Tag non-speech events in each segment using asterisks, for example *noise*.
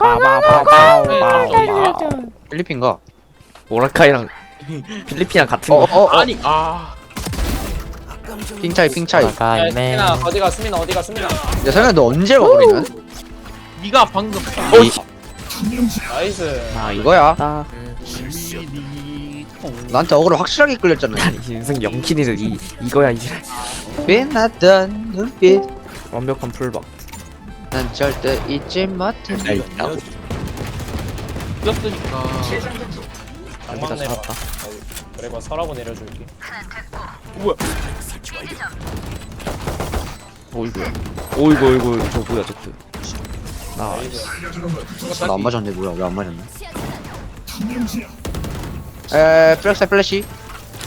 빠바바바바바 필리핀가? 모라카이랑 *laughs* 필리핀이랑 같은 거 어어어 아니 아. 핑 차이 핑 차이. 야 모라카이네 수민아 어디 가 수민아 어디 가 수민아. 야 설마 너 언제 와 우리는? 네가 방금. 이- 나이스. 아 이거야. 나 나한테 어그로 확실하게 끌렸잖아. 인생 영킬이를 이 이거야 이제 빛났던 눈빛. 완벽한 풀박 난 절대 잊지 못해. 이겼으니까. 여기다 막내 봐. 살았다 그래 봐 서라고 내려줄게. 오이구야 오이구 오이구 저 뭐야 저트 나 나안 맞았네 뭐야 왜 안 맞았네? 에 플렉스 플래시.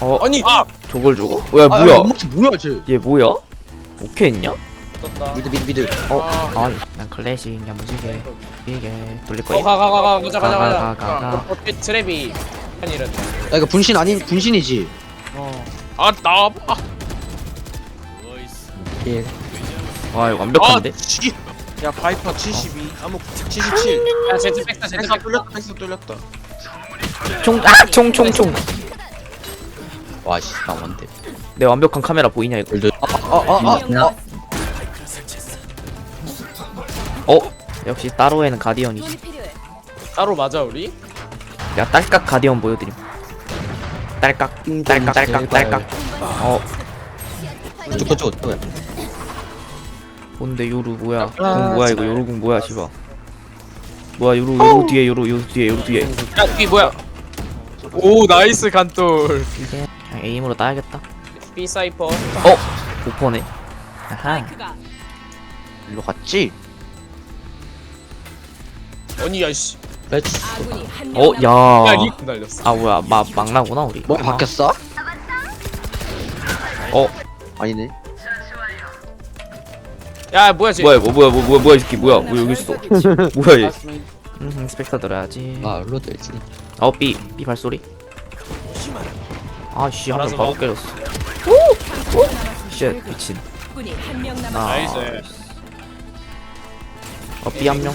어? 아니 아 저걸? 야 아, 뭐야 야, 뭐지, 뭐야 쟤? 얘 뭐야? 오케이 했냐? 떴다. 미드 미드 미드. 어? 아. 아니 난 클래식 야 무지게 이게 돌릴 거야 어가 가 가 가 가자 가자 가자. 가가가가 어, 트랩이 한일은. 야 이거 분신 아닌 분신이지. 아 나와봐. 와 이거 완벽한데? 야 바이퍼 72 암흑 77 야 제트 백사 제트 백사 백사. 뚫렸다 백사 뚫렸다 총! 아! 총! 총! 총! 와씨 나 뭔데 내 완벽한 카메라 보이냐 이거 어어어 어. 어? 역시 따로에는 가디언이지. 따로 맞아 우리? 야 딸깍 가디언 보여드림. 딸깍 딸깍 딸깍 딸깍. 어. 저거 저거 저거 뭔데 요루 뭐야? 궁 뭐야 이거? 요루 궁 뭐야 씨발. 뭐야 요루 요루 뒤에 요루 요루 뒤에 요루 뒤에. 야뒤 뭐야? 오 나이스 간돌. 그냥 에임으로 따야겠다. B 사이퍼. 어? 오퍼네. 아하. 일로 갔지? 아니 야씨. 그렇지 어? 야 야 리크 날렸어. 아 뭐야 마, 막나구나 우리 뭐 바뀌었어? 어? 아니네. 야 뭐야 쟤? 뭐야 뭐 뭐야 뭐 뭐야 뭐야 이 새끼 뭐야 뭐 여기 있어 *laughs* 뭐야 얘 음, 스펙터 들어야지 아 일로 되지 어, 삐, 삐 발소리. 아 씨, 한명 알아서 바로 먹. 깨졌어. 쉣, 미친. 나. 나이스. 어, 삐 한 명.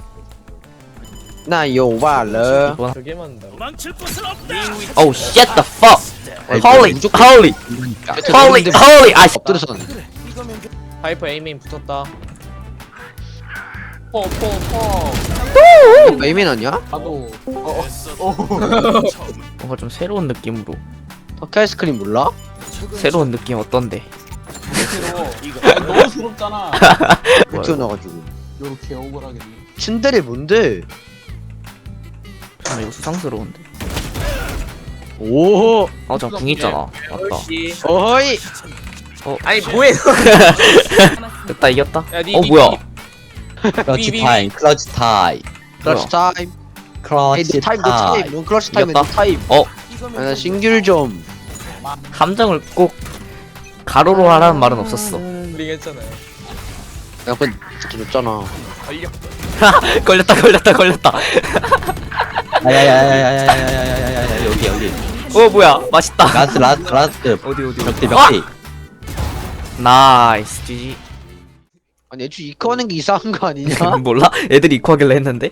나 저게 맞는다. Oh shit the fuck! 아이고, Holy, holy, holy, holy! 아, 씨. 엎드려서 파이퍼 에이밍 붙었다. 포 포 포. 메이맨 아니야? 나도. *laughs* 뭔가 좀 새로운 느낌으로. 터키 아이스크림 몰라? 새로운 느낌 어떤데? *laughs* 너무 부럽잖아 뭐야, 튀어나가지고. 요렇게 억울하게 츤데레 뭔데? 아, 이거 수상스러운데. 오. 어, 저궁 있잖아. 맞다. 역시. 어이. 아니 뭐해? *laughs* 됐다, 이겼다. 야, 니- 어, 니- 뭐야? 클러치 비- 타임 클러치 타임 클러치 타임. 클러치 너 타임, 너 타임. 넌 클러치 타임에 너 이겼다. 타임. 어, 아, 나 신귤 좀. 감정을 꼭 가로로 하라는 말은 없었어. 우리 했잖아요. 야, 그건 진짜 줬잖아. *laughs* 걸렸다, 걸렸다, 걸렸다. *laughs* 야야야야야야야야야야야 여기 여기 어, 뭐야? 맛있다. 라스트 라스트 라스트 어디, 어디? 벽대 벽대 나이스, GG. 아니, 애초에 이거 하는 게 이상한 거 아니냐? 몰라? 애들이 이코 하길래 했는데?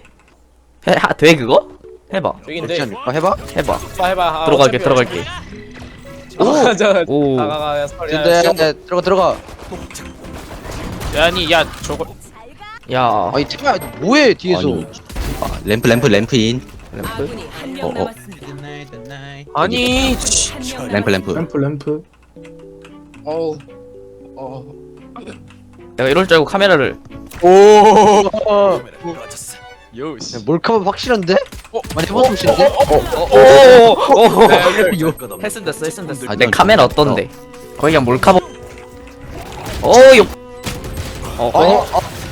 해, 하, 돼, 그거? 해봐. 여긴데. 그렇지 않을까? 해봐. 해봐. 해봐 해봐. 아, 들어갈게, 어차피 들어갈게. 오. 저. 오. 가가가 설. 야, 근데 시험- 야, 들어가 들어가. 야, 아니 야 저거. 야, 아니 태야 너 뭐해 뒤에서? 아니 아, 램프 램프 램프 인 램프? 어, 어. 아니. 씨. 램프 램프 램프 램프 어우. 어. 내가 이럴 줄 알고 카메라를. 오. 요시. 야, 몰카면 확실한데? 어? 많이 해봤으면 진데? 오, 오, 네, 했음 됐어, 했음 됐어. 아, 내 넌- 카메라 어떤데? 거기 그냥 몰카보. 오, 욕. 어, 어,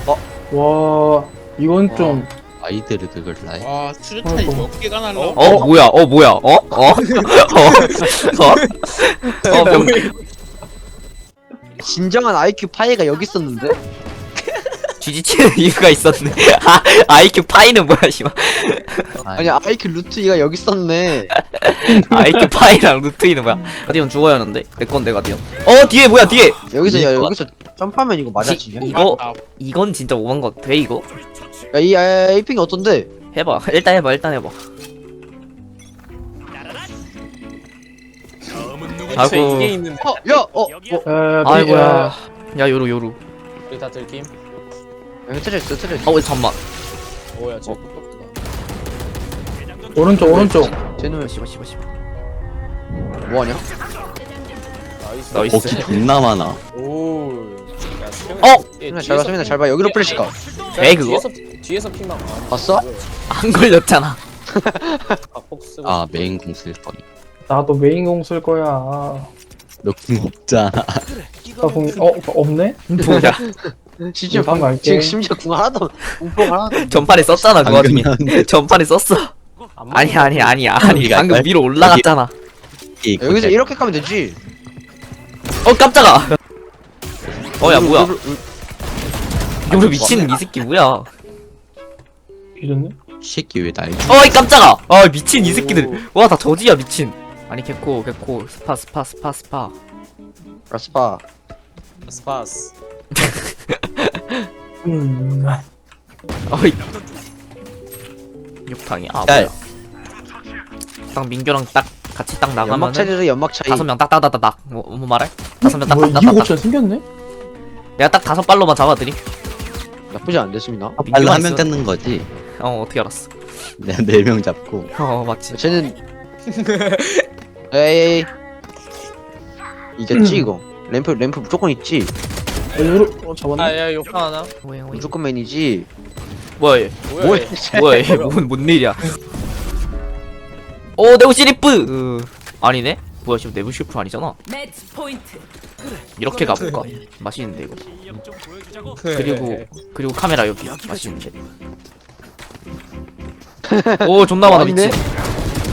어, 어, 와 이건 좀 아이들을 그걸 라이. 와 수류탄이 몇 개가 날라 어? 뭐야? 어 뭐야? 어? 어? 어? 어? 어? 병... 진정한 IQ 파이가 여기 있었는데? 쥐지치는 *laughs* 이유가 있었네. 아 IQ 파이는 뭐야 씨발. 아니 IQ 루트 2가 여기 있었네. IQ 파이랑 루트이는 뭐야? 가디언 죽어야 하는데? 내 건데 가디언. 어 뒤에 뭐야 뒤에? 여기서 야 이거- 여기서 점프하면 이거 맞아 지금? 이거 이건 진짜 오만 거돼 이거 야이 야, 이 핑이 어떤데 해봐 일단 해봐 일단 해봐 아이고. 이게 있는데 어, 야, 어, 어, 아이고야 야 요루 요루 우리 다 들킴 여기 트레스, 트레스. 어 잠만 뭐야 저 오른쪽 오른쪽 쟤는 씨발 씨발 씨발 뭐하냐? 나이스 나이스. 어키 존나 많아. 오 야, 어! 수민아 잘 봐, 수민아 잘 봐. 여기로 플래시 가. 에, 그거? 뒤에서 뒤에서 핑만 아, 봤어? 안 걸렸잖아 각폭 쓰고 아 메인 공 쓸 거. 나도 메인 공 쓸 거야 너궁 없잖아. 나공 어? 없네? 뭐야 심지어 이거 한번 할게. 지금 심지어 궁 하나도 공포 하나도. 전판에 썼잖아 그 와중에 방금 전판에 썼어 아니 아니 아니 아니 여기가 방금? 위로 올라갔잖아 이 여기서 이렇게 가면 되지. 어 깜짝아 어야 뭐야 요루, 요루, 요루 미친 이 새끼 뭐야 이랬네? 새끼 왜 날? 어이 깜짝아 아 미친 이 새끼들 와 다 저지야 미친 아니 개코 개코 스파 스파 스파 스파 라스파. 스파스 음 어이 욕탕이 아 야. 뭐야 딱 민규랑 딱 같이 딱 연막 나가면은 차이를 연막 차이. 다섯 명 딱 딱 딱 딱 뭐, 뭐 말해? 다섯 명 뭐야 딱딱딱딱 2호천 생겼네? 내가 딱 다섯 발로만 잡아드림 나쁘지 않은데 수민아. 빨리 하면 있어. 되는 거지. 어 어떻게 알았어 내가 *laughs* 네명 잡고. 어 맞지 쟤는 에이 이겼지 이거. 램프 램프 무조건 있지. 어, 어 잡았네? 아야 욕탕 하나 뭐야 뭐야 무조건 맨이지. 뭐야 얘 뭐야 뭐야? 얘. 뭐야 얘 *laughs* 뭔, 뭔 일이야 오 네오 시리프 으, 아니네 뭐야 지금 네오 시리프 아니잖아 매치 포인트. 이렇게 가볼까 맛있는데 이거 그리고 그리고 카메라 여기 맛있는데 오 존나 많아. 미친.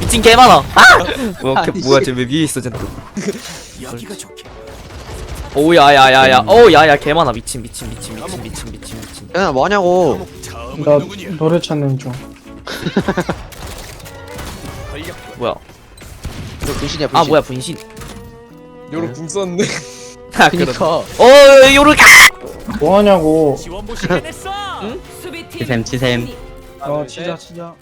미친 개 많아. 아! 뭐야 걔, 뭐야 쟤 왜 위에 있어 쟤또. 오 야야야야. 오 야야 개 많아. 미친 미친 미친 미친 미친 미친 미친. 야 뭐하냐고. 나 노래 찾는 중. 뭐야? 너 분신이야 분신. 아 뭐야 분신? 요로 궁 썼네. *laughs* 아 그니까. 오 요르 뭐하냐고. 수비팀 치셈 치셈. 어 치자 치자